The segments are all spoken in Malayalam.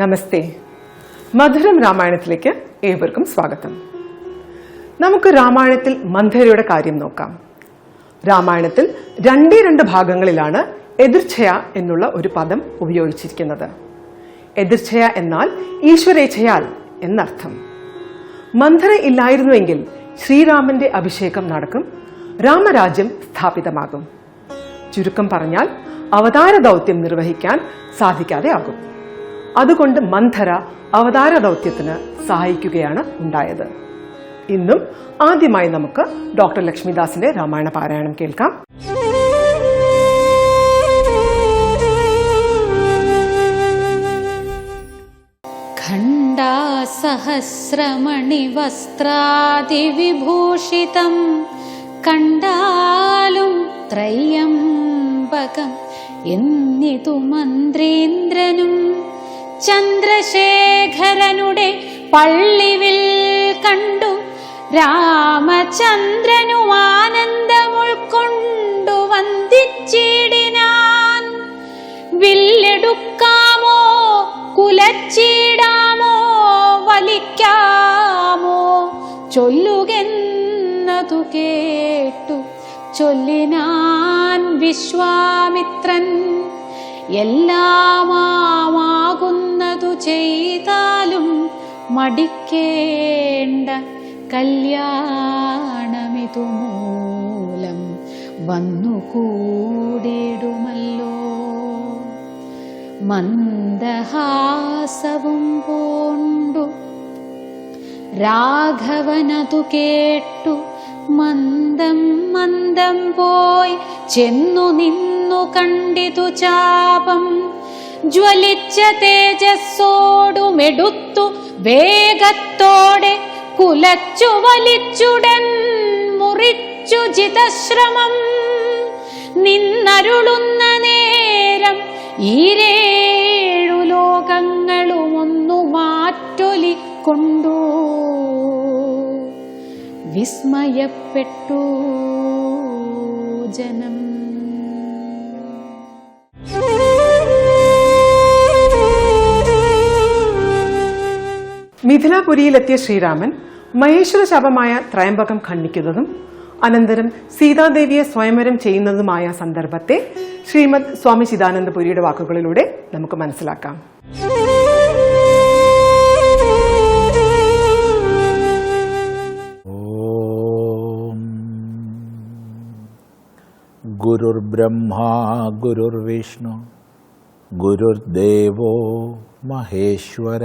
നമസ്തേ. മധുരം രാമായണത്തിലേക്ക് ഏവർക്കും സ്വാഗതം. നമുക്ക് രാമായണത്തിൽ മന്ധരയുടെ കാര്യം നോക്കാം. രാമായണത്തിൽ രണ്ടേ രണ്ട് ഭാഗങ്ങളിലാണ് എതിർച്ഛയ എന്നുള്ള ഒരു പദം ഉപയോഗിച്ചിരിക്കുന്നത്. എതിർച്ഛയ എന്നാൽ ഈശ്വരേച്ഛയാൽ എന്നർത്ഥം. മന്ധര ഇല്ലായിരുന്നുവെങ്കിൽ ശ്രീരാമന്റെ അഭിഷേകം നടക്കും രാമരാജ്യം സ്ഥാപിതമാകും. ചുരുക്കം പറഞ്ഞാൽ അവതാര ദൗത്യം നിർവഹിക്കാൻ സാധിക്കാതെ ആകും. അതുകൊണ്ട് മന്ധര അവതാര ദൗത്യത്തിന് സഹായിക്കുകയാണ് ഉണ്ടായത്. ഇന്നും ആദ്യമായി നമുക്ക് ഡോക്ടർ ലക്ഷ്മിദാസിന്റെ രാമായണ പാരായണം കേൾക്കാം. സഹസ്രമണി വസ്ത്രാതിവിഭൂഷിതം കണ്ടാലും ത്രയ്യംബകം. എന്നിതു മന്ത്രീന്ദ്രനും ചന്ദ്രശേഖരനുടെ പള്ളിവിൽ കണ്ടു. രാമചന്ദ്രനു ആനന്ദമുൾക്കൊണ്ടു വന്ദിച്ചിടിനാൻ. വില്ലെടുക്കാമോ? കുലച്ചിടാമോ? വലിക്കാമോ? ചൊല്ലുകെന്നതു കേട്ടു. ചൊല്ലിനാൻ വിശ്വാമിത്രൻ. എല്ലാമാകുന്നതു ചെയ്താലും മടിക്കേണ്ട കല്യാണമിതു മൂലം വന്നുകൂടിടുമല്ലോ. മന്ദഹാസവും പൂണ്ടു രാഘവനതു കേട്ടു. മന്ദം മന്ദം പോയി ചെന്നു നിന്നു കണ്ടിതു ചാപം. ജ്വലിച്ച തേജസ്സോടുമെടുത്തു വേഗത്തോടെ കുലച്ചു വലിച്ചുടൻ മുറിച്ചു ജിതശ്രമം. നിന്നരുളുന്ന നേരം ഈരേഴു ലോകങ്ങളും ഒന്നു മാറ്റൊലിക്കൊണ്ടു വിസ്മയപ്പെട്ടു ജനം. മിഥിലാപുരിയിലെത്തിയ ശ്രീരാമൻ മഹേശ്വര ശാപമായ ത്രയംബകം ഖണ്ഡിക്കുന്നതും അനന്തരം സീതാദേവിയെ സ്വയംവരം ചെയ്യുന്നതുമായ സന്ദർഭത്തെ ശ്രീമദ് സ്വാമി ചിദാനന്ദപുരിയുടെ വാക്കുകളിലൂടെ നമുക്ക് മനസ്സിലാക്കാം. ഗുരുർബ്രഹ്മാ ഗുരുർവിഷ്ണു ഗുരുദേവോ മഹേശ്വര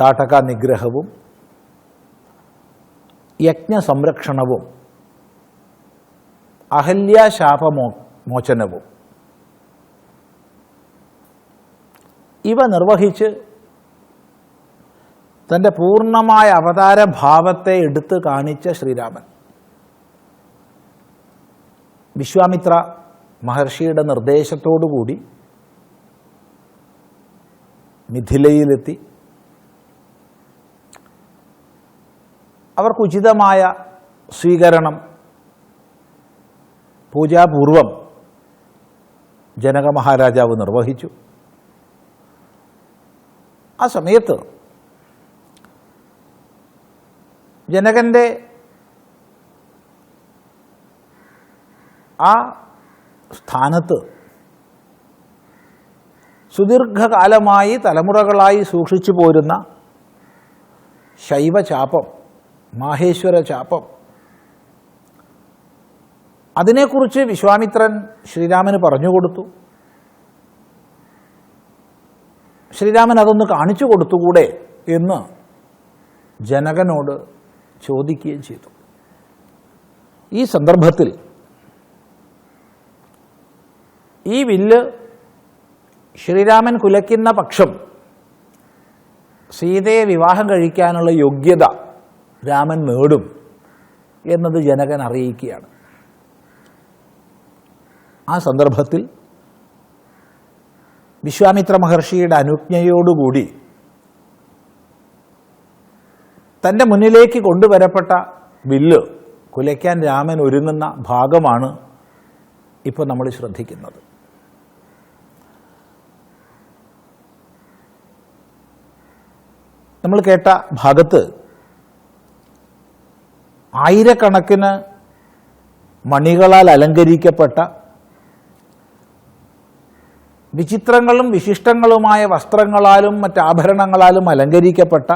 താട്ടക നിഗ്രഹവും യജ്ഞസംരക്ഷണവും അഹല്യാശാപമോ മോചനവും ഇവ നിർവഹിച്ച് തന്റെ പൂർണമായ അവതാര ഭാവത്തെ എടുത്തു കാണിച്ച ശ്രീരാമൻ. വിശ്വാമിത്ര മഹർഷിയുടെ നിർദ്ദേശത്തോടുകൂടി മിഥിലയിലെത്തി. അവർക്കുചിതമായ സ്വീകരണം പൂജാപൂർവം ജനക മഹാരാജാവ് നിർവഹിച്ചു. ആ സമയത്ത് ജനകന്റെ ആ സ്ഥാനത്ത് സുദീർഘകാലമായി തലമുറകളായി സൂക്ഷിച്ചു പോരുന്ന ശൈവചാപം മാഹേശ്വര ചാപം. അതിനെക്കുറിച്ച് വിശ്വാമിത്രൻ ശ്രീരാമന് പറഞ്ഞു കൊടുത്തു. ശ്രീരാമൻ അതൊന്ന് കാണിച്ചു കൊടുത്തുകൂടെ എന്ന് ജനകനോട് ചോദിക്കുകയും ചെയ്തു. ഈ സന്ദർഭത്തിൽ ഈ വില്ല് ശ്രീരാമൻ കുലയ്ക്കുന്ന പക്ഷം സീതയെ വിവാഹം കഴിക്കാനുള്ള യോഗ്യത രാമൻ നേടും എന്നത് ജനകൻ അറിയിക്കുകയാണ്. ആ സന്ദർഭത്തിൽ വിശ്വാമിത്ര മഹർഷിയുടെ അനുജ്ഞയോടുകൂടി തന്റെ മുന്നിലേക്ക് കൊണ്ടുവരപ്പെട്ട വില്ല് കുലയ്ക്കാൻ രാമൻ ഒരുങ്ങുന്ന ഭാഗമാണ് ഇപ്പോൾ നമ്മൾ ശ്രദ്ധിക്കുന്നത്. നമ്മൾ കേട്ട ഭാഗത്ത് ആയിരക്കണക്കിന് മണികളാൽ അലങ്കരിക്കപ്പെട്ട വിചിത്രങ്ങളും വിശിഷ്ടങ്ങളുമായ വസ്ത്രങ്ങളാലും മറ്റ് ആഭരണങ്ങളാലും അലങ്കരിക്കപ്പെട്ട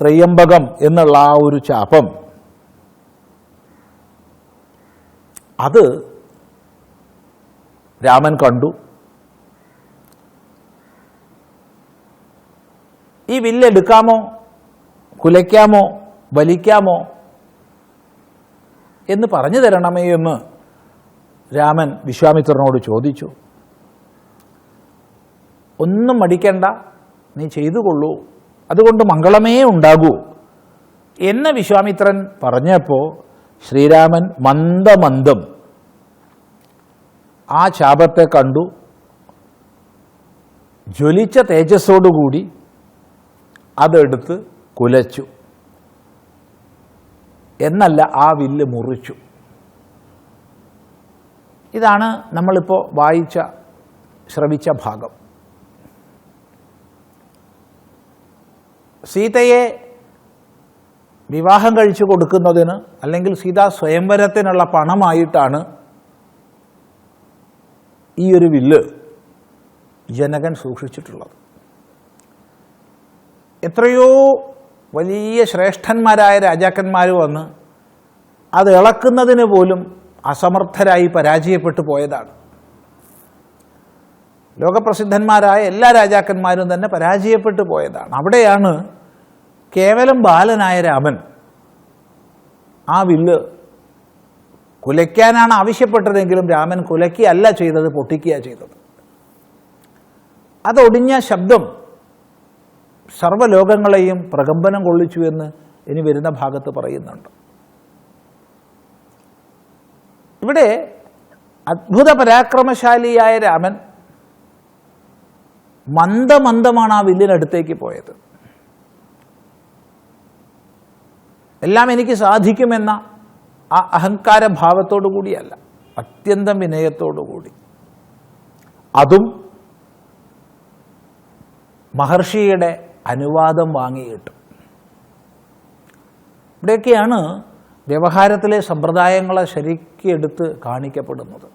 ത്രയംബകം എന്നുള്ള ആ ഒരു ചാപം അത് രാമൻ കണ്ടു. ഈ വില്ലെടുക്കാമോ? കുലയ്ക്കാമോ? വലിക്കാമോ? എന്ന് പറഞ്ഞു തരണമേ എന്ന് രാമൻ വിശ്വാമിത്രനോട് ചോദിച്ചു. ഒന്നും മടിക്കണ്ട നീ ചെയ്തു കൊള്ളൂ അതുകൊണ്ട് മംഗളമേ ഉണ്ടാകൂ എന്ന് വിശ്വാമിത്രൻ പറഞ്ഞപ്പോൾ ശ്രീരാമൻ മന്ദമന്ദം ആ ശാപത്തെ കണ്ടു. ജ്വലിച്ച തേജസ്സോടുകൂടി അതെടുത്ത് കുലച്ചു. എന്നല്ല ആ വില്ല് മുറിച്ചു. ഇതാണ് നമ്മളിപ്പോൾ വായിച്ച ശ്രവിച്ച ഭാഗം. സീതയെ വിവാഹം കഴിച്ചു കൊടുക്കുന്നതിന് അല്ലെങ്കിൽ സീതാ സ്വയംവരത്തിനുള്ള പണമായിട്ടാണ് ഈ ഒരു വില്ല് ജനകൻ സൂക്ഷിച്ചിട്ടുള്ളത്. എത്രയോ വലിയ ശ്രേഷ്ഠന്മാരായ രാജാക്കന്മാർ വന്ന് അത് ഇളക്കുന്നതിന് പോലും അസമർത്ഥരായി പരാജയപ്പെട്ടു പോയതാണ്. ലോകപ്രസിദ്ധന്മാരായ എല്ലാ രാജാക്കന്മാരും തന്നെ പരാജയപ്പെട്ടു പോയതാണ്. അവിടെയാണ് കേവലം ബാലനായ രാമൻ ആ വില്ല് കുലയ്ക്കാനാണ് ആവശ്യപ്പെട്ടതെങ്കിലും രാമൻ കുലയ്ക്കുകയല്ല ചെയ്തത് പൊട്ടിക്കുക ചെയ്തത്. അതൊടിഞ്ഞ ശബ്ദം സർവലോകങ്ങളെയും പ്രകമ്പനം കൊള്ളിച്ചു എന്ന് ഇനി വരുന്ന ഭാഗത്ത് പറയുന്നുണ്ട്. ഇവിടെ അത്ഭുത പരാക്രമശാലിയായ രാമൻ മന്ദമന്ദമാണ് ആ വില്ലിനടുത്തേക്ക് പോയത്. എല്ലാം എനിക്ക് സാധിക്കുമെന്ന ആ അഹങ്കാര ഭാവത്തോടു കൂടിയല്ല അത്യന്തം വിനയത്തോടു കൂടി. അതും മഹർഷിയുടെ അനുവാദം വാങ്ങിയിട്ട് ഇവിടെയൊക്കെയാണ് വ്യവഹാരത്തിലെ സമ്പ്രദായങ്ങളെ ശരിക്കും എടുത്ത് കാണിക്കപ്പെടുന്നത്.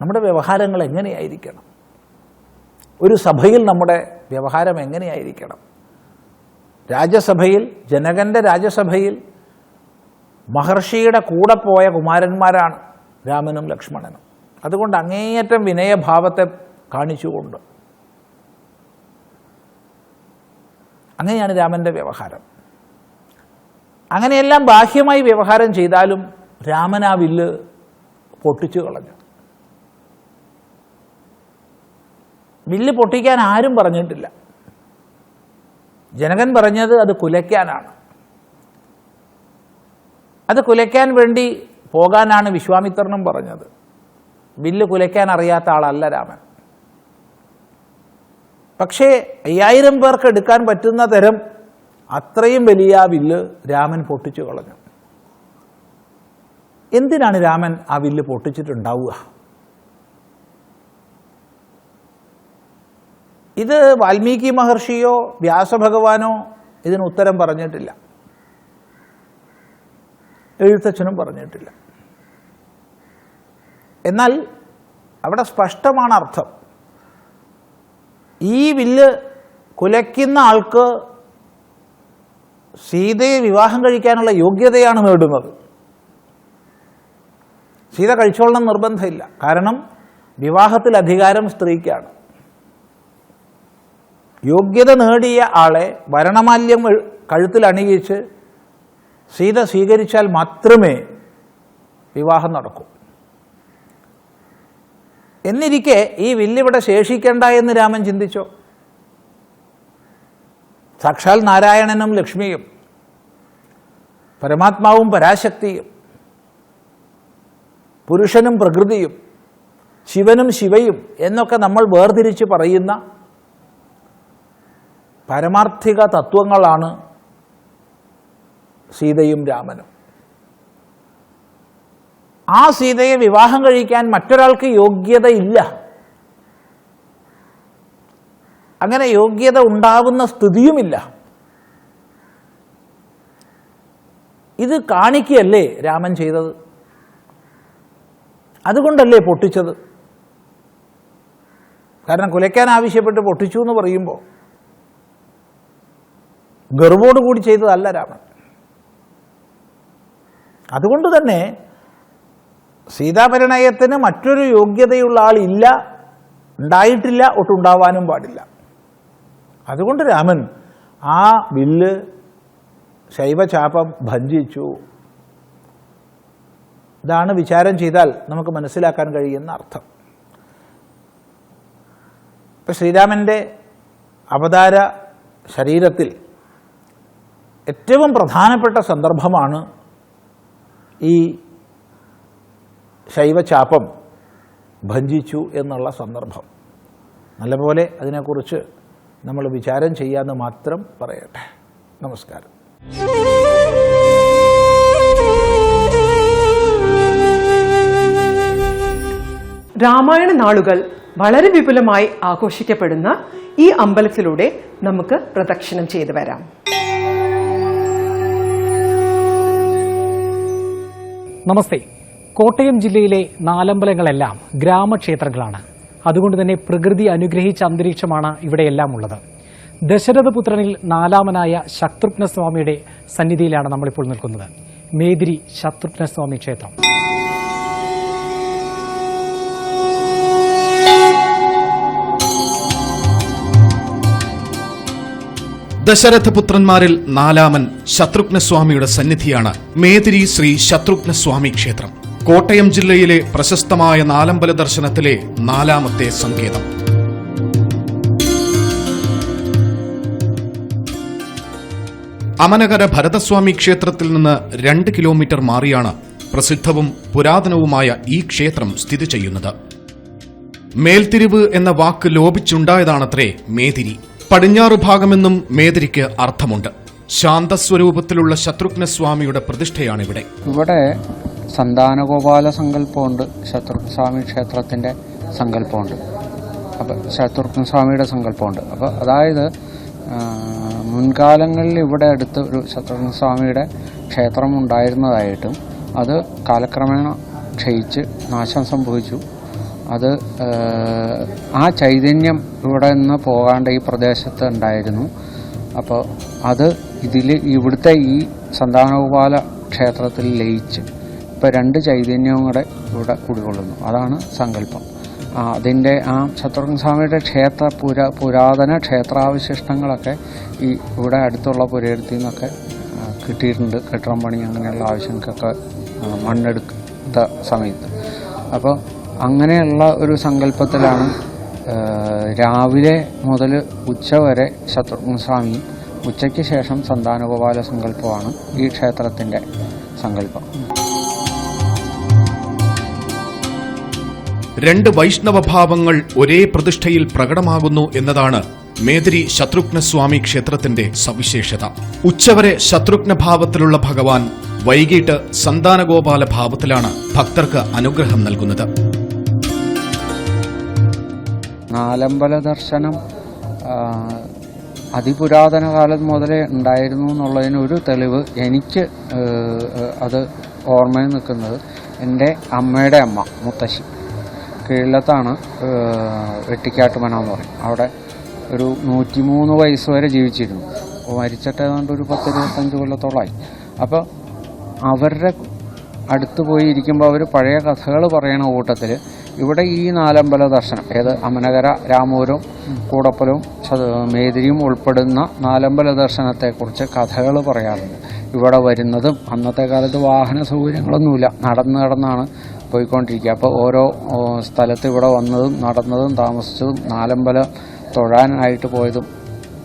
നമ്മുടെ വ്യവഹാരങ്ങൾ എങ്ങനെയായിരിക്കണം? ഒരു സഭയിൽ നമ്മുടെ വ്യവഹാരം എങ്ങനെയായിരിക്കണം? രാജ്യസഭയിൽ ജനകന്റെ രാജ്യസഭയിൽ മഹർഷിയുടെ കൂടെ പോയ കുമാരന്മാരാണ് രാമനും ലക്ഷ്മണനും. അതുകൊണ്ട് അങ്ങേയറ്റം വിനയഭാവത്തെ കാണിച്ചുകൊണ്ട് അങ്ങനെയാണ് രാമന്റെ വ്യവഹാരം. അങ്ങനെയെല്ലാം ബാഹ്യമായി വ്യവഹാരം ചെയ്താലും രാമൻ ആ വില്ല് പൊട്ടിച്ചു കളഞ്ഞു. വില്ല് പൊട്ടിക്കാൻ ആരും പറഞ്ഞിട്ടില്ല. ജനകൻ പറഞ്ഞത് അത് കുലയ്ക്കാനാണ്. അത് കുലയ്ക്കാൻ വേണ്ടി പോകാനാണ് വിശ്വാമിത്രനും പറഞ്ഞത്. വില്ല് കുലയ്ക്കാൻ അറിയാത്ത ആളല്ല രാമൻ. പക്ഷേ അയ്യായിരം പേർക്ക് എടുക്കാൻ പറ്റുന്ന തരം അത്രയും വലിയ വില്ല് രാമൻ പൊട്ടിച്ചു കളഞ്ഞു. എന്തിനാണ് രാമൻ ആ വില്ല് പൊട്ടിച്ചിട്ടുണ്ടാവുക? ഇത് വാൽമീകി മഹർഷിയോ വ്യാസഭഗവാനോ ഇതിന് ഉത്തരം പറഞ്ഞിട്ടില്ല. എഴുത്തച്ഛനും പറഞ്ഞിട്ടില്ല. എന്നാൽ അവിടെ സ്പഷ്ടമാണ് അർത്ഥം. ഈ വില്ല് കുലയ്ക്കുന്ന ആൾക്ക് സീതയെ വിവാഹം കഴിക്കാനുള്ള യോഗ്യതയാണ് നേടുന്നത്. സീത കഴിച്ചോളണം നിർബന്ധമില്ല. കാരണം വിവാഹത്തിൽ അധികാരം സ്ത്രീക്കാണ്. യോഗ്യത നേടിയ ആളെ വരണമാല്യം കഴുത്തിൽ അണിയിച്ച് സീത സ്വീകരിച്ചാൽ മാത്രമേ വിവാഹം നടക്കൂ. എന്നിരിക്കെ ഈ വില്ലിവിടെ ശേഷിക്കണ്ട എന്ന് രാമൻ ചിന്തിച്ചോ? സാക്ഷാൽ നാരായണനും ലക്ഷ്മിയും പരമാത്മാവും പരാശക്തിയും പുരുഷനും പ്രകൃതിയും ശിവനും ശിവയും എന്നൊക്കെ നമ്മൾ വേർതിരിച്ച് പറയുന്ന പരമാർത്ഥിക തത്വങ്ങളാണ് സീതയും രാമനും. ആ സീതയെ വിവാഹം കഴിക്കാൻ മറ്റൊരാൾക്ക് യോഗ്യതയില്ല. അങ്ങനെ യോഗ്യത ഉണ്ടാകുന്ന സ്ഥിതിയുമില്ല. ഇത് കാണിക്കുകയല്ലേ രാമൻ ചെയ്തത്? അതുകൊണ്ടല്ലേ പൊട്ടിച്ചത്? കാരണം കുലയ്ക്കാൻ ആവശ്യപ്പെട്ട് പൊട്ടിച്ചു എന്ന് പറയുമ്പോൾ ഗർവോടുകൂടി ചെയ്തതല്ല രാമൻ. അതുകൊണ്ട് തന്നെ സീതാപരിണയത്തിന് മറ്റൊരു യോഗ്യതയുള്ള ആളില്ല ഉണ്ടായിട്ടില്ല ഒട്ടുണ്ടാവാനും പാടില്ല. അതുകൊണ്ട് രാമൻ ആ വില്ല് ശൈവചാപം ഭഞ്ജിച്ചു ഇതാണ് വിചാരം ചെയ്താൽ നമുക്ക് മനസ്സിലാക്കാൻ കഴിയുന്ന അർത്ഥം. ഇപ്പം ശ്രീരാമന്റെ അവതാര ശരീരത്തിൽ ഏറ്റവും പ്രധാനപ്പെട്ട സന്ദർഭമാണ് ഈ ശൈവചാപം ഭഞ്ജിച്ചു എന്നുള്ള സന്ദർഭം. നല്ലപോലെ അതിനെക്കുറിച്ച് നമ്മൾ വിചാരം ചെയ്യാമെന്ന് മാത്രം പറയട്ടെ. നമസ്കാരം. രാമായണ നാളുകൾ വളരെ വിപുലമായി ആഘോഷിക്കപ്പെടുന്ന ഈ അമ്പലത്തിലൂടെ നമുക്ക് പ്രദക്ഷിണം ചെയ്തു വരാം. നമസ്തേ. കോട്ടയം ജില്ലയിലെ നാലമ്പലങ്ങളെല്ലാം ഗ്രാമക്ഷേത്രങ്ങളാണ്. അതുകൊണ്ട് തന്നെ പ്രകൃതി അനുഗ്രഹിച്ച അന്തരീക്ഷമാണ് ഇവിടെയെല്ലാം ഉള്ളത് ദശരഥപുത്രനിൽ നാലാമനായ ശത്രുഘ്നസ്വാമിയുടെ സന്നിധിയിലാണ് നമ്മളിപ്പോൾ നിൽക്കുന്നത്. മേദിരി ശത്രുഘ്നസ്വാമി ക്ഷേത്രം. ദശരഥപുത്രന്മാരിൽ നാലാമൻ ശത്രുഘ്നസ്വാമിയുടെ സന്നിധിയാണ് മേതിരി ശ്രീ ശത്രുഘ്നസ്വാമി ക്ഷേത്രം. കോട്ടയം ജില്ലയിലെ പ്രശസ്തമായ നാലമ്പല ദർശനത്തിലെ നാലാമത്തെ സങ്കേതം. അമനകര ഭരതസ്വാമി ക്ഷേത്രത്തിൽ നിന്ന് രണ്ട് കിലോമീറ്റർ മാറിയാണ് പ്രസിദ്ധവും പുരാതനവുമായ ഈ ക്ഷേത്രം സ്ഥിതി ചെയ്യുന്നത്. മേൽത്തിരിവ് എന്ന വാക്ക് ലോപിച്ചുണ്ടായതാണത്രേ മേതിരി. പടിഞ്ഞാറു ഭാഗമെന്നും മേതിരിക്ക് അർത്ഥമുണ്ട്. ശാന്തസ്വരൂപത്തിലുള്ള ശത്രുഘ്നസ്വാമിയുടെ പ്രതിഷ്ഠയാണിവിടെ. ഇവിടെ സന്താനഗോപാല സങ്കല്പമുണ്ട് ശത്രുഘ്നസ്വാമി ക്ഷേത്രത്തിന്റെ സങ്കല്പമുണ്ട്. അപ്പോൾ ശത്രുഘ്നസ്വാമിയുടെ സങ്കല്പമുണ്ട്. അപ്പോൾ അതായത് മുൻകാലങ്ങളിൽ ഇവിടെ അടുത്ത് ഒരു ശത്രുഘ്നസ്വാമിയുടെ ക്ഷേത്രം ഉണ്ടായിരുന്നതായിട്ടും അത് കാലക്രമേണ ക്ഷയിച്ച് നാശം സംഭവിച്ചു. അത് ആ, ചൈതന്യം ഇവിടെ നിന്ന് പോകാണ്ട് ഈ പ്രദേശത്ത് ഉണ്ടായിരുന്നു. അപ്പോൾ അത് ഇതിൽ ഇവിടുത്തെ ഈ സന്താനഗോപാല ക്ഷേത്രത്തിൽ ലയിച്ച് ഇപ്പോൾ രണ്ട് ചൈതന്യവും കൂടെ ഇവിടെ കുടികൊള്ളുന്നു അതാണ് സങ്കല്പം. അതിന്റെ ആ ശത്രുഘ്ന സ്വാമിയുടെ ക്ഷേത്ര പുരാ പുരാതന ക്ഷേത്രാവശിഷ്ടങ്ങളൊക്കെ ഈ ഇവിടെ അടുത്തുള്ള പുരയിടത്തിൽ നിന്നൊക്കെ കിട്ടിയിട്ടുണ്ട്. കെട്ടിടം പണി അങ്ങനെയുള്ള ആവശ്യങ്ങൾക്കൊക്കെ മണ്ണെടുത്ത സമയത്ത്. അപ്പോൾ അങ്ങനെയുള്ള ഒരു സങ്കല്പത്തിലാണ് രാവിലെ മുതൽ ഉച്ച വരെ ശത്രുഘ്ന സ്വാമി ഉച്ചയ്ക്ക് ശേഷം സന്താനോപാല സങ്കല്പമാണ് ഈ ക്ഷേത്രത്തിന്റെ സങ്കല്പം. രണ്ട് വൈഷ്ണവഭാവങ്ങൾ ഒരേ പ്രതിഷ്ഠയിൽ പ്രകടമാകുന്നു എന്നതാണ് മേതിരി ശത്രുഘ്നസ്വാമി ക്ഷേത്രത്തിന്റെ സവിശേഷത. ഉച്ചവരെ ശത്രുഘ്നഭാവത്തിലുള്ള ഭഗവാൻ വൈകിട്ട് സന്താനഗോപാല ഭാവത്തിലാണ് ഭക്തർക്ക് അനുഗ്രഹം നൽകുന്നത്. നാലമ്പല ദർശനം അതിപുരാതന കാലം മുതലേ ഉണ്ടായിരുന്നു എന്നുള്ളതിന് ഒരു തെളിവ് എനിക്ക് അത് ഓർമ്മയിൽ നിൽക്കുന്നത് എന്റെ അമ്മയുടെ അമ്മ മുത്തശ്ശി. കീഴത്താണ് വെട്ടിക്കാട്ടുമന എന്ന് പറയും. അവിടെ ഒരു നൂറ്റിമൂന്ന് വയസ്സ് വരെ ജീവിച്ചിരുന്നു. മരിച്ചിട്ട് ഏതാണ്ട് ഒരു പത്ത് ഇരുപത്തഞ്ച് കൊല്ലത്തോളമായി അപ്പോൾ അവരുടെ അടുത്ത് പോയി ഇരിക്കുമ്പോൾ അവർ പഴയ കഥകൾ പറയണ കൂട്ടത്തിൽ ഇവിടെ ഈ നാലമ്പല ദർശനം ഏത് അമനകര രാമൂരും കൂടപ്പലും മേതിരിയും ഉൾപ്പെടുന്ന നാലമ്പല ദർശനത്തെക്കുറിച്ച് കഥകൾ പറയാറുണ്ട്. ഇവിടെ വരുന്നതും അന്നത്തെ കാലത്ത് വാഹന സൗകര്യങ്ങളൊന്നുമില്ല. നടന്ന് നടന്നാണ് പോയിക്കൊണ്ടിരിക്കുക. അപ്പോൾ ഓരോ സ്ഥലത്ത് ഇവിടെ വന്നതും നടന്നതും താമസിച്ചതും നാലമ്പലം തൊഴാനായിട്ട് പോയതും.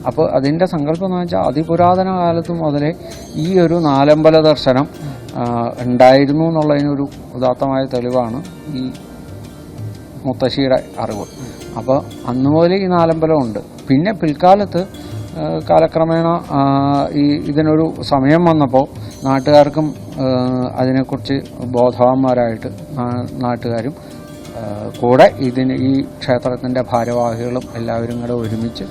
അപ്പോൾ അതിന്റെ സങ്കല്പം എന്ന് വെച്ചാൽ അതിപുരാതന കാലത്ത് മുതലേ ഈ ഒരു നാലമ്പല ദർശനം ഉണ്ടായിരുന്നു എന്നുള്ളതിനൊരു ഉദാത്തമായ തെളിവാണ് ഈ മുത്തശ്ശിയുടെ അറിവ്. അപ്പോൾ അന്ന് മുതൽ ഈ നാലമ്പലം ഉണ്ട്. പിന്നെ പിൽക്കാലത്ത് കാലക്രമേണ ഈ ഇതിനൊരു സമയം വന്നപ്പോൾ നാട്ടുകാർക്കും അതിനെക്കുറിച്ച് ബോധവാന്മാരായിട്ട് നാട്ടുകാരും കൂടെ ഇതിന് ഈ ക്ഷേത്രത്തിന്റെ ഭാരവാഹികളും എല്ലാവരും കൂടെ ഒരുമിച്ച്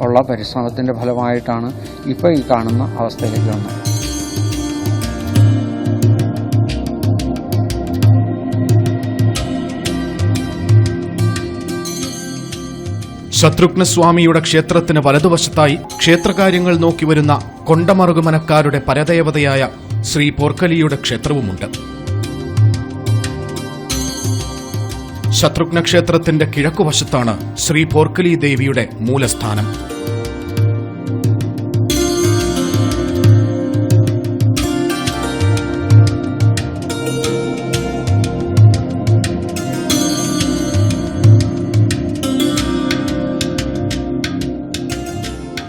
ഉള്ള പരിശ്രമത്തിന്റെ ഫലമായിട്ടാണ് ഇപ്പോൾ ഈ കാണുന്ന അവസ്ഥയിലേക്ക് വന്നത്. ശത്രുഘ്നസ്വാമിയുടെ ക്ഷേത്രത്തിന് വലതുവശത്തായി ക്ഷേത്രകാര്യങ്ങൾ നോക്കി വരുന്ന കൊണ്ടമറുകുമനക്കാരുടെ പരദേവതയായ ശ്രീ പോർക്കലിയുടെ ക്ഷേത്രവുമുണ്ട്. ശത്രുഘ്ന ക്ഷേത്രത്തിന്റെ കിഴക്കുവശത്താണ് ശ്രീ പോർക്കലി ദേവിയുടെ മൂലസ്ഥാനം.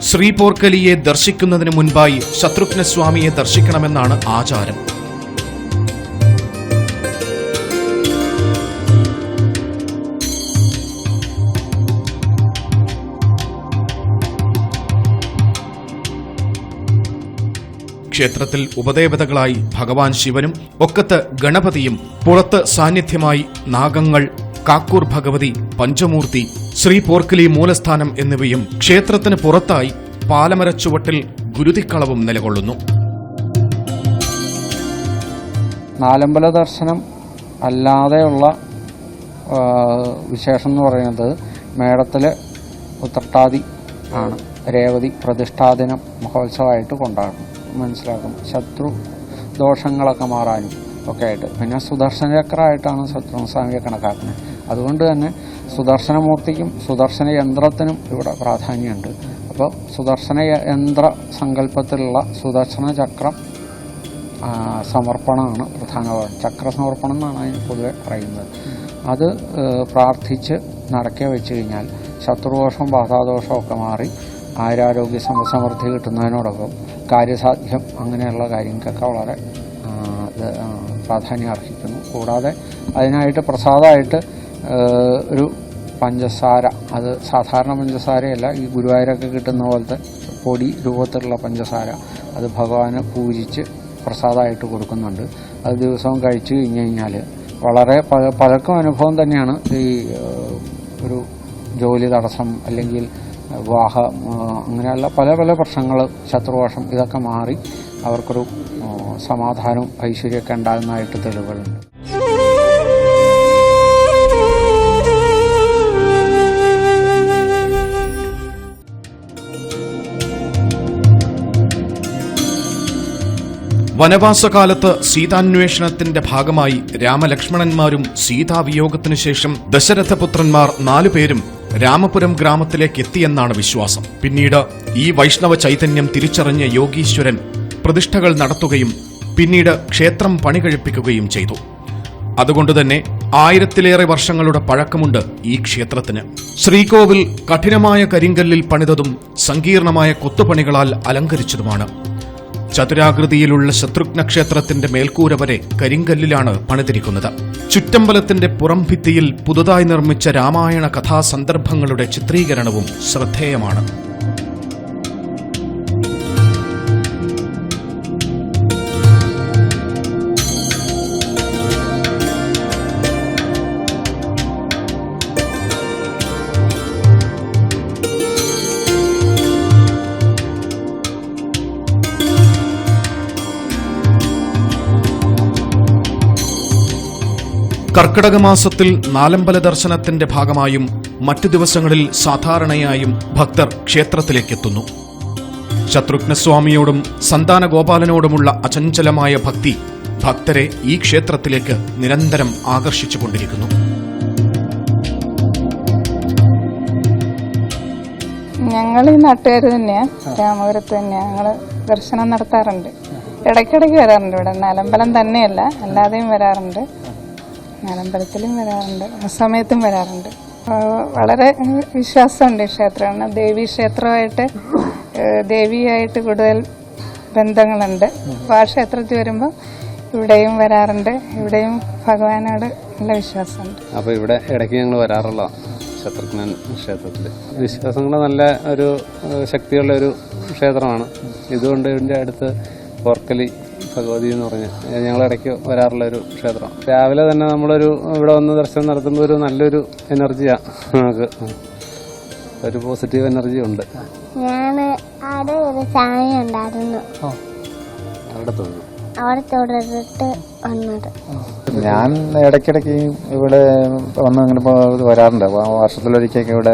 ശ്രീ പോർക്കലിയെ ദർശിക്കുന്നതിന് മുൻപായി ശത്രുഘ്നസ്വാമിയെ ദർശിക്കണമെന്നാണ് ആചാരം. ക്ഷേത്രത്തിൽ ഉപദേവതകളായി ഭഗവാൻ ശിവനും ഒക്കത്ത് ഗണപതിയും പുറത്ത് സാന്നിധ്യമായി നാഗങ്ങൾ കാക്കൂർ ഭഗവതി പഞ്ചമൂർത്തി ശ്രീ പോർക്കലി മൂലസ്ഥാനം എന്നിവയും ക്ഷേത്രത്തിന് പുറത്തായി പാലമരച്ചുവട്ടിൽ ഗുരുതിക്കളവും നിലകൊള്ളുന്നു. നാലമ്പല ദർശനം അല്ലാതെയുള്ള വിശേഷം എന്ന് പറയുന്നത് മേടത്തിലെ ഉത്രട്ടാതി ആണ്. രേവതി പ്രതിഷ്ഠാദിനം മഹോത്സവമായിട്ട് കൊണ്ടാടും മനസ്സിലാക്കും ശത്രു ദോഷങ്ങളൊക്കെ മാറാനും ഒക്കെ ആയിട്ട് പിന്നെ സുദർശന ചക്രമായിട്ടാണ് ശത്രുസ്വാമിയെ കണക്കാക്കുന്നത്. അതുകൊണ്ട് തന്നെ സുദർശനമൂർത്തിക്കും സുദർശന യന്ത്രത്തിനും ഇവിടെ പ്രാധാന്യമുണ്ട്. അപ്പോൾ സുദർശന യന്ത്ര സങ്കല്പത്തിലുള്ള സുദർശന ചക്രം സമർപ്പണമാണ് പ്രധാനമാണ് ചക്രസമർപ്പണം എന്നാണ് അതിന് പൊതുവെ പറയുന്നത്. അത് പ്രാർത്ഥിച്ച് നടക്കെ വെച്ച് കഴിഞ്ഞാൽ ശത്രുദോഷം ബാധാദോഷം ഒക്കെ മാറി ആരാരോഗ്യ സമൃദ്ധി കിട്ടുന്നതിനോടൊപ്പം കാര്യസാധ്യം അങ്ങനെയുള്ള കാര്യങ്ങൾക്കൊക്കെ വളരെ പ്രാധാന്യം അർഹിക്കുന്നു കൂടാതെ അതിനായിട്ട് പ്രസാദമായിട്ട് ഒരു പഞ്ചസാര അത് സാധാരണ പഞ്ചസാരയല്ല ഈ ഗുരുവായൂരൊക്കെ കിട്ടുന്ന പോലത്തെ പൊടി രൂപത്തിലുള്ള പഞ്ചസാര അത് ഭഗവാന് പൂജിച്ച് പ്രസാദമായിട്ട് കൊടുക്കുന്നുണ്ട്. അത് ദിവസവും കഴിച്ചു കഴിഞ്ഞ് കഴിഞ്ഞാൽ വളരെ പല പലർക്കും അനുഭവം തന്നെയാണ് ഈ ഒരു ജോലി തടസ്സം അല്ലെങ്കിൽ വിവാഹ അങ്ങനെയുള്ള പല പല പ്രശ്നങ്ങൾ ശത്രുവോഷം ഇതൊക്കെ മാറി അവർക്കൊരു സമാധാനവും ഐശ്വര്യമൊക്കെ ഉണ്ടാകുന്നതായിട്ട് തെളിവുകളുണ്ട്. വനവാസകാലത്ത് സീതാന്വേഷണത്തിന്റെ ഭാഗമായി രാമലക്ഷ്മണന്മാരും സീതാവിയോഗത്തിനു ശേഷം ദശരഥപുത്രന്മാർ നാലുപേരും രാമപുരം ഗ്രാമത്തിലേക്ക് എത്തിയെന്നാണ് വിശ്വാസം. പിന്നീട് ഈ വൈഷ്ണവ ചൈതന്യം തിരിച്ചറിഞ്ഞ യോഗീശ്വരൻ പ്രതിഷ്ഠകൾ നടത്തുകയും പിന്നീട് ക്ഷേത്രം പണികഴിപ്പിക്കുകയും ചെയ്തു. അതുകൊണ്ടുതന്നെ ആയിരത്തിലേറെ വർഷങ്ങളുടെ പഴക്കമുണ്ട് ഈ ക്ഷേത്രത്തിന്. ശ്രീകോവിൽ കഠിനമായ കരിങ്കല്ലിൽ പണിതതും സങ്കീർണമായ കൊത്തുപണികളാൽ അലങ്കരിച്ചതുമാണ്. ചതുരാകൃതിയിലുള്ള ശത്രുഘ്ന ക്ഷേത്രത്തിന്റെ മേൽക്കൂര വരെ കരിങ്കല്ലിലാണ് പണിതിരിക്കുന്നത്. ചുറ്റമ്പലത്തിന്റെ പുറംഭിത്തിയിൽ പുതുതായി നിർമ്മിച്ച രാമായണ കഥാസന്ദർഭങ്ങളുടെ ചിത്രീകരണവും ശ്രദ്ധേയമാണ്. കർക്കിടക മാസത്തിൽ നാലമ്പല ദർശനത്തിന്റെ ഭാഗമായും മറ്റു ദിവസങ്ങളിൽ സാധാരണയായും ഭക്തർ ക്ഷേത്രത്തിലേക്കെത്തുന്നു. ശത്രുഘ്നസ്വാമിയോടും സന്താന ഗോപാലനോടുമുള്ള അചഞ്ചലമായ ഭക്തി ഭക്തരെ ഈ ക്ഷേത്രത്തിലേക്ക് നിരന്തരം ആകർഷിച്ചുകൊണ്ടിരിക്കുന്നു. ഞങ്ങൾ ഈ നാട്ടുകാർ തന്നെയാണ് രാമപുരത്ത് തന്നെയാണ് ഞങ്ങൾ ദർശനം നടത്താറുണ്ട്. ഇടയ്ക്കിടയ്ക്ക് വരാറുണ്ട് ഇവിടെ. നാലമ്പലം തന്നെയല്ല അല്ലാതെയും വരാറുണ്ട്. നാലമ്പലത്തിലും വരാറുണ്ട്. ആ സമയത്തും വരാറുണ്ട്. വളരെ വിശ്വാസമുണ്ട് ഈ ക്ഷേത്രമാണ് ദേവീ ക്ഷേത്രമായിട്ട് ദേവിയായിട്ട് കൂടുതൽ ബന്ധങ്ങളുണ്ട്. അപ്പോൾ ആ ക്ഷേത്രത്തിൽ വരുമ്പോൾ ഇവിടെയും വരാറുണ്ട്. ഇവിടെയും ഭഗവാനോട് നല്ല വിശ്വാസമുണ്ട്. അപ്പോൾ ഇവിടെ ഇടയ്ക്ക് ഞങ്ങൾ വരാറുള്ള ശത്രുഘ്നൻ ക്ഷേത്രത്തിൽ വിശ്വാസങ്ങൾ നല്ല ഒരു ശക്തിയുള്ള ഒരു ക്ഷേത്രമാണ്. ഇതുകൊണ്ട് ഇതിന്റെ അടുത്ത് പോർക്കലി ഭഗവതി എന്ന് പറഞ്ഞ്. ഞങ്ങൾ ഇടയ്ക്ക് വരാറുള്ള ഒരു ക്ഷേത്രം. രാവിലെ തന്നെ നമ്മളൊരു ഇവിടെ വന്ന് ദർശനം നടത്തുമ്പോൾ ഒരു നല്ലൊരു എനർജിയാണ് നമുക്ക്. ഒരു പോസിറ്റീവ് എനർജി ഉണ്ട്. ഞാൻ അവിടെ ഒരു ചായ ഉണ്ടായിരുന്നു. അവിടെ തോന്നുന്നു അവിടെ തുടർന്നിട്ട് വന്നത്. ഞാൻ ഇടയ്ക്കിടയ്ക്ക് ഇവിടെ വന്ന് അങ്ങനെ വരാറുണ്ട്. വർഷത്തിലൊരിക്കലൊക്കെ ഇവിടെ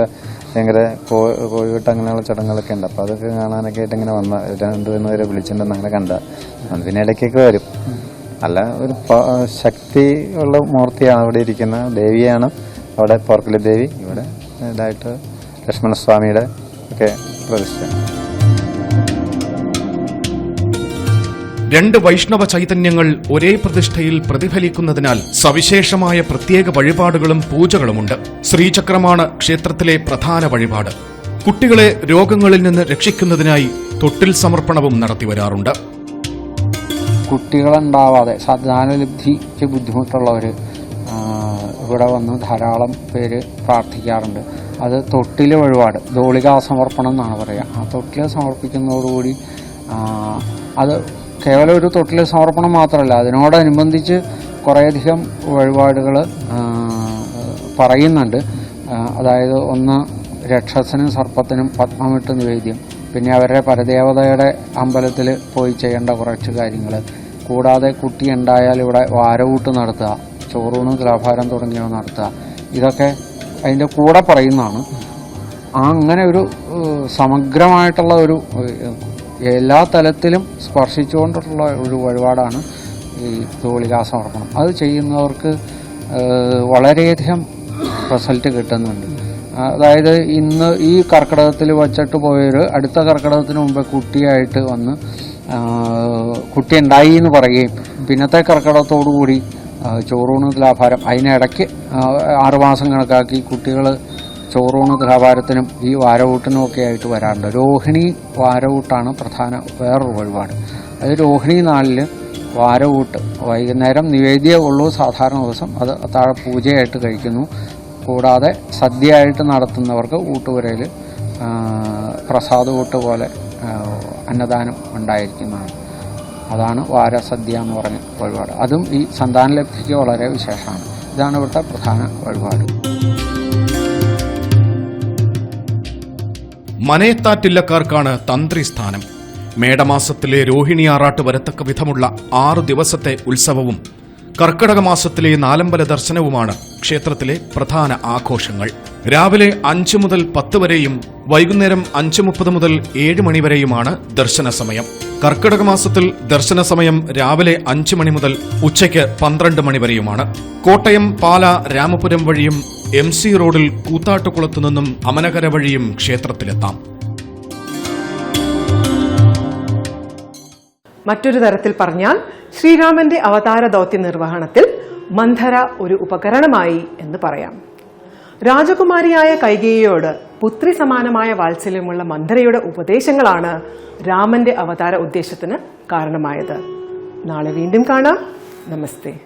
ഭയങ്കര കോഴിവിട്ട് കോഴിവെട്ട് അങ്ങനെയുള്ള ചടങ്ങുകളൊക്കെ ഉണ്ട്. അപ്പോൾ അതൊക്കെ കാണാനൊക്കെ ആയിട്ട് ഇങ്ങനെ വന്ന. രണ്ടു മൂന്ന് പേരെ വിളിച്ചിട്ടുണ്ടെന്ന് അങ്ങനെ കണ്ട. അത് പിന്നെ ഇടയ്ക്കൊക്കെ വരും. അല്ല ഒരു ശക്തി ഉള്ള മൂർത്തിയാണ് അവിടെ ഇരിക്കുന്ന. ദേവിയാണ് അവിടെ പോർക്കലി ദേവി. ഇവിടെ ഇതായിട്ട് ലക്ഷ്മണസ്വാമിയുടെ ഒക്കെ പ്രതിഷ്ഠ. രണ്ട് വൈഷ്ണവ ചൈതന്യങ്ങൾ ഒരേ പ്രതിഷ്ഠയിൽ പ്രതിഫലിക്കുന്നതിനാൽ സവിശേഷമായ പ്രത്യേക വഴിപാടുകളും പൂജകളുമുണ്ട്. ശ്രീചക്രമാണ് ക്ഷേത്രത്തിലെ പ്രധാന വഴിപാട്. കുട്ടികളെ രോഗങ്ങളിൽ നിന്ന് രക്ഷിക്കുന്നതിനായി തൊട്ടിൽ സമർപ്പണവും നടത്തിവരാറുണ്ട് കുട്ടികളുണ്ടാവാതെ സന്താനലബ്ധിക്ക് ബുദ്ധിമുട്ടുള്ളവർ ഇവിടെ വന്ന് ധാരാളം പേര് പ്രാർത്ഥിക്കാറുണ്ട്. അത് തൊട്ടിൽ വഴിപാട് ധോളികാ സമർപ്പണം എന്നാണ് പറയുക ആ തൊട്ടിൽ സമർപ്പിക്കുന്നതോടുകൂടി അത് കേവലം ഒരു തൊട്ടിൽ സമർപ്പണം മാത്രമല്ല അതിനോടനുബന്ധിച്ച് കുറേയധികം വഴിപാടുകൾ പറയുന്നുണ്ട്. അതായത് ഒന്ന് രക്ഷസനും സർപ്പത്തിനും പത്മമിട്ട് നിവേദ്യം പിന്നെ അവരുടെ പരദേവതയുടെ അമ്പലത്തിൽ പോയി ചെയ്യേണ്ട കുറച്ച് കാര്യങ്ങൾ കൂടാതെ കുട്ടി ഉണ്ടായാൽ ഇവിടെ വാരവൂട്ട് നടത്തുക ചോറൂണ് തുലാഭാരം തുടങ്ങിയവ നടത്തുക. ഇതൊക്കെ അതിന്റെ കൂടെ പറയുന്നതാണ്. ആ അങ്ങനെ ഒരു സമഗ്രമായിട്ടുള്ള ഒരു എല്ലാ തലത്തിലും സ്പർശിച്ചുകൊണ്ടുള്ള ഒരു വഴിപാടാണ് ഈ തോളികാ സമർപ്പണം അത് ചെയ്യുന്നവർക്ക് വളരെയധികം റിസൾട്ട് കിട്ടുന്നുണ്ട്. അതായത് ഇന്ന് ഈ കർക്കിടകത്തിൽ വച്ചിട്ട് പോയൊരു അടുത്ത കർക്കിടകത്തിന് മുമ്പേ കുട്ടിയായിട്ട് വന്ന് കുട്ടി ഉണ്ടായി എന്ന് പറയുകയും പിന്നത്തെ കർക്കിടകത്തോടു കൂടി ആ, ചോറൂണ് തുലാഭാരം അതിനിടയ്ക്ക് ആറുമാസം കണക്കാക്കി കുട്ടികൾ ചോറൂണ് തുലാഭാരത്തിനും ഈ വാരവൂട്ടിനും ഒക്കെ ആയിട്ട് വരാറുണ്ട്. രോഹിണി വാരവൂട്ടാണ് പ്രധാന വേറൊരു വഴിപാട്. അത് രോഹിണി നാളിൽ വാരവൂട്ട് വൈകുന്നേരം നിവേദ്യമേ ഉള്ളൂ. സാധാരണ ദിവസം അത് താഴെ പൂജയായിട്ട് കഴിക്കുന്നു. കൂടാതെ സദ്യയായിട്ട് നടത്തുന്നവർക്ക് ഊട്ടുപുരയിൽ പ്രസാദ ഊട്ട് പോലെ അന്നദാനം ഉണ്ടായിരിക്കുന്നതാണ്. അതാണ് വാരസദ്യ എന്ന് പറഞ്ഞ വഴിപാട്. അതും ഈ സന്താനലബ്ധിക്ക് വളരെ വിശേഷമാണ്. ഇതാണ് ഇവിടുത്തെ പ്രധാന വഴിപാട്. മനയത്താറ്റില്ലക്കാർക്കാണ് തന്ത്രി സ്ഥാനം മേടമാസത്തിലെ രോഹിണി ആറാട്ട് വരത്തക്ക വിധമുള്ള ആറു ദിവസത്തെ ഉത്സവവും കർക്കിടക മാസത്തിലെ നാലമ്പല ദർശനവുമാണ് ക്ഷേത്രത്തിലെ പ്രധാന ആഘോഷങ്ങൾ. രാവിലെ അഞ്ച് മുതൽ പത്ത് വരെയും വൈകുന്നേരം അഞ്ച് മുപ്പത് മുതൽ ഏഴ് മണിവരെയുമാണ് ദർശന സമയം. കർക്കിടക മാസത്തിൽ ദർശന സമയം രാവിലെ അഞ്ച് മണി മുതൽ ഉച്ചയ്ക്ക് പന്ത്രണ്ട് മണിവരെയുമാണ് കോട്ടയം പാല രാമപുരം വഴിയും എം സി റോഡിൽ കൂത്താട്ടുകുളത്തു നിന്നും അമനകര വഴിയും ക്ഷേത്രത്തിലെത്താം. മറ്റൊരു തരത്തിൽ പറഞ്ഞാൽ ശ്രീരാമന്റെ അവതാര ദൗത്യ നിർവഹണത്തിൽ മന്ധര ഒരു ഉപകരണമായി എന്ന് പറയാം. രാജകുമാരിയായ കൈകേയിയോട് പുത്രി സമാനമായ വാത്സല്യമുള്ള മന്ധരയുടെ ഉപദേശങ്ങളാണ് രാമന്റെ അവതാര ഉദ്ദേശത്തിന് കാരണമായത്. നാളെ വീണ്ടും കാണാം. നമസ്തേ.